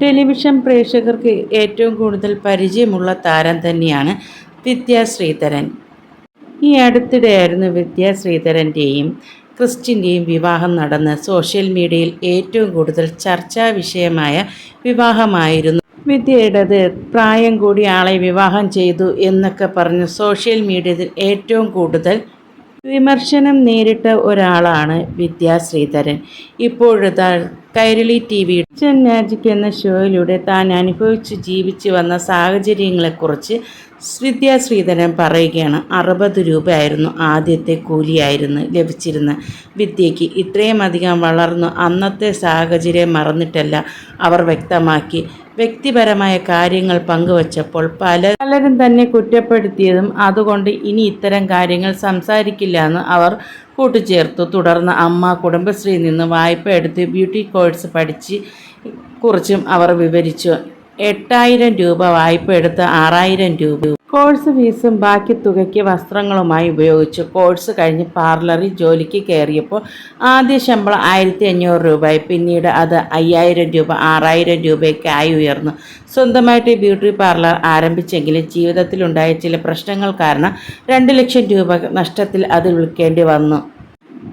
Television പ്രേക്ഷകർക്ക് ഏറ്റവും കൂടുതൽ പരിചയമുള്ള താരം തന്നെയാണ് വിദ്യാ ശ്രീധരൻ. ഈ അടുത്തിടെയായിരുന്നു വിദ്യാ ശ്രീധരന്റെയും ക്രിസ്റ്റിന്റെയും വിവാഹം നടന്ന് സോഷ്യൽ മീഡിയയിൽ ഏറ്റവും കൂടുതൽ ചർച്ചാ വിഷയമായ വിവാഹമായിരുന്നു. വിദ്യയുടേത് പ്രായം കൂടി ആളെ വിവാഹം ചെയ്തു എന്നൊക്കെ പറഞ്ഞ് സോഷ്യൽ മീഡിയയിൽ ഏറ്റവും കൂടുതൽ വിമർശനം നേരിട്ട ഒരാളാണ് വിദ്യാ ശ്രീധരൻ. ഇപ്പോഴത്തെ Kairali T V kitchen magic എന്ന ഷോയിലൂടെ താൻ അനുഭവിച്ച് ജീവിച്ചു വന്ന സാഹചര്യങ്ങളെക്കുറിച്ച് വിദ്യാ ശ്രീധരൻ പറയുകയാണ്. അറുപത് രൂപയായിരുന്നു ആദ്യത്തെ കൂലിയായിരുന്നു ലഭിച്ചിരുന്ന വിദ്യയ്ക്ക്. ഇത്രയും അധികം വളർന്നു അന്നത്തെ സാഹചര്യം മറന്നിട്ടല്ല അവർ വ്യക്തമാക്കി. വ്യക്തിപരമായ കാര്യങ്ങൾ പങ്കുവച്ചപ്പോൾ പല പലരും തന്നെ കുറ്റപ്പെടുത്തിയതും അതുകൊണ്ട് ഇനി ഇത്തരം കാര്യങ്ങൾ സംസാരിക്കില്ല എന്ന് അവർ കൂട്ടിച്ചേർത്തു തുടർന്ന് അമ്മ കുടുംബശ്രീയിൽ നിന്ന് വായ്പ എടുത്ത് ബ്യൂട്ടി കോഴ്സ് പഠിച്ച് കുറിച്ചും അവർ വിവരിച്ചു. എട്ടായിരം രൂപ വായ്പ എടുത്ത് ആറായിരം രൂപ. കോഴ്സ് ഫീസും ബാക്കി തുകയ്ക്ക് വസ്ത്രങ്ങളുമായി ഉപയോഗിച്ചു. കോഴ്സ് കഴിഞ്ഞ് പാർലറിൽ ജോലിക്ക് കയറിയപ്പോൾ ആദ്യ ശമ്പളം ആയിരത്തി അഞ്ഞൂറ് രൂപയായി. പിന്നീട് അത് അയ്യായിരം രൂപ ആറായിരം രൂപയ്ക്കായി ഉയർന്നു. സ്വന്തമായിട്ട് ബ്യൂട്ടി പാർലർ ആരംഭിച്ചെങ്കിലും ജീവിതത്തിലുണ്ടായ ചില പ്രശ്നങ്ങൾ കാരണം രണ്ട് ലക്ഷം രൂപ നഷ്ടത്തിൽ അത് വിൽക്കേണ്ടി വന്നു.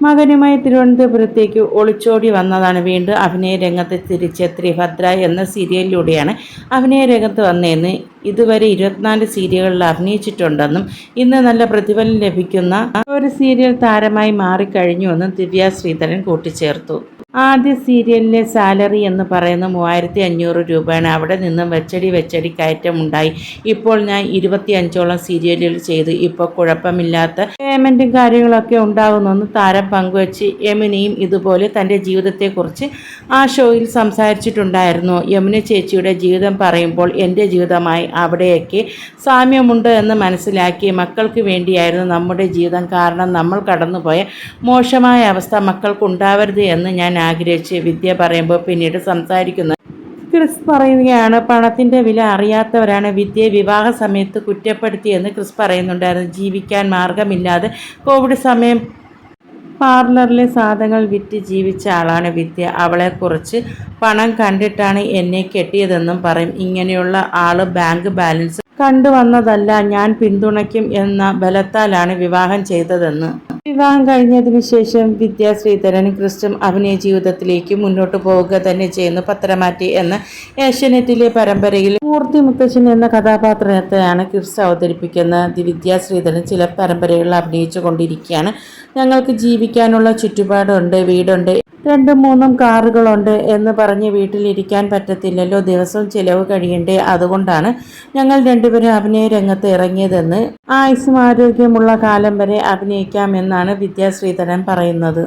മകനുമായി തിരുവനന്തപുരത്തേക്ക് ഒളിച്ചോടി വന്നതാണ് വീണ്ടും അഭിനയ രംഗത്ത് തിരിച്ചെത്തി ഭദ്ര എന്ന സീരിയലിലൂടെയാണ് അഭിനയ രംഗത്ത് വന്നതെന്ന് ഇതുവരെ ഇരുപത്തിനാല് സീരിയലുകളിൽ അഭിനയിച്ചിട്ടുണ്ടെന്നും ഇന്ന് നല്ല പ്രതിഫലം ലഭിക്കുന്ന ഒരു സീരിയൽ താരമായി മാറിക്കഴിഞ്ഞുവെന്നും ദിവ്യ ശ്രീധരൻ കൂട്ടിച്ചേർത്തു. ആദ്യ സീരിയലിലെ സാലറി എന്ന് പറയുന്ന മൂവായിരത്തി അഞ്ഞൂറ് രൂപയാണ്. അവിടെ നിന്നും വെച്ചടി വെച്ചടി കയറ്റം ഉണ്ടായി ഇപ്പോൾ ഞാൻ ഇരുപത്തി അഞ്ചോളം സീരിയലുകൾ ചെയ്തു. ഇപ്പോൾ കുഴപ്പമില്ലാത്ത പേയ്മെന്റും കാര്യങ്ങളൊക്കെ ഉണ്ടാകുന്നെന്ന് താരം പങ്കുവച്ച് യമുനയും ഇതുപോലെ തന്റെ ജീവിതത്തെക്കുറിച്ച് ആ ഷോയിൽ സംസാരിച്ചിട്ടുണ്ടായിരുന്നു. യമുന ചേച്ചിയുടെ ജീവിതം പറയുമ്പോൾ എന്റെ ജീവിതമായി അവിടെയൊക്കെ സാമ്യമുണ്ട് എന്ന് മനസ്സിലാക്കി മക്കൾക്ക് വേണ്ടിയായിരുന്നു നമ്മുടെ ജീവിതം. കാരണം നമ്മൾ കടന്നുപോയ മോശമായ അവസ്ഥ മക്കൾക്കുണ്ടാവരുത് എന്ന് ഞാൻ ആഗ്രഹിച്ച് വിദ്യ പറയുമ്പോൾ പിന്നീട് സംസാരിക്കുന്നത് ക്രിസ് പറയുകയാണ് പണത്തിന്റെ വില അറിയാത്തവരാണ് വിദ്യയെ വിവാഹ സമയത്ത് കുറ്റപ്പെടുത്തിയെന്ന് ക്രിസ് പറയുന്നുണ്ടായിരുന്നു. ജീവിക്കാൻ മാർഗമില്ലാതെ കോവിഡ് സമയം പാർലറിലെ സാധനങ്ങൾ വിറ്റ് ജീവിച്ച ആളാണ് വിദ്യ. അവളെക്കുറിച്ച് പണം കണ്ടിട്ടാണ് എന്നെ കെട്ടിയതെന്നും പറയും. ഇങ്ങനെയുള്ള ആൾ ബാങ്ക് ബാലൻസ് കണ്ടുവന്നതല്ല ഞാൻ പിന്തുണയ്ക്കും എന്ന ബലത്താലാണ് വിവാഹം ചെയ്തതെന്ന്. വിവാഹം കഴിഞ്ഞതിന് ശേഷം വിദ്യാ ശ്രീധരൻ ക്രിസ്റ്റും അഭിനയ ജീവിതത്തിലേക്ക് മുന്നോട്ട് പോവുക തന്നെ ചെയ്യുന്നു. പത്രമാറ്റി എന്ന ഏഷ്യനെറ്റിലെ പരമ്പരയിൽ മൂർത്തി മുത്തശ്ശൻ എന്ന കഥാപാത്രത്തെയാണ് ക്രിസ് അവതരിപ്പിക്കുന്നത്. വിദ്യാ ശ്രീധരൻ ചില പരമ്പരകളിൽ അഭിനയിച്ചു കൊണ്ടിരിക്കുകയാണ്. ഞങ്ങൾക്ക് ജീവിക്കാനുള്ള ചുറ്റുപാടുണ്ട് വീടുണ്ട്. രണ്ടും മൂന്നും കാറുകളുണ്ട് എന്ന് പറഞ്ഞ് വീട്ടിലിരിക്കാൻ പറ്റത്തില്ലല്ലോ. ദിവസവും ചിലവ് കഴിയണ്ടേ? അതുകൊണ്ടാണ് ഞങ്ങൾ രണ്ടുപേരും അഭിനയ രംഗത്ത് ഇറങ്ങിയതെന്ന് ആയുസ്സും ആരോഗ്യമുള്ള കാലം വരെ അഭിനയിക്കാമെന്നാണ് വിദ്യാശ്രീധരൻ പറയുന്നത്.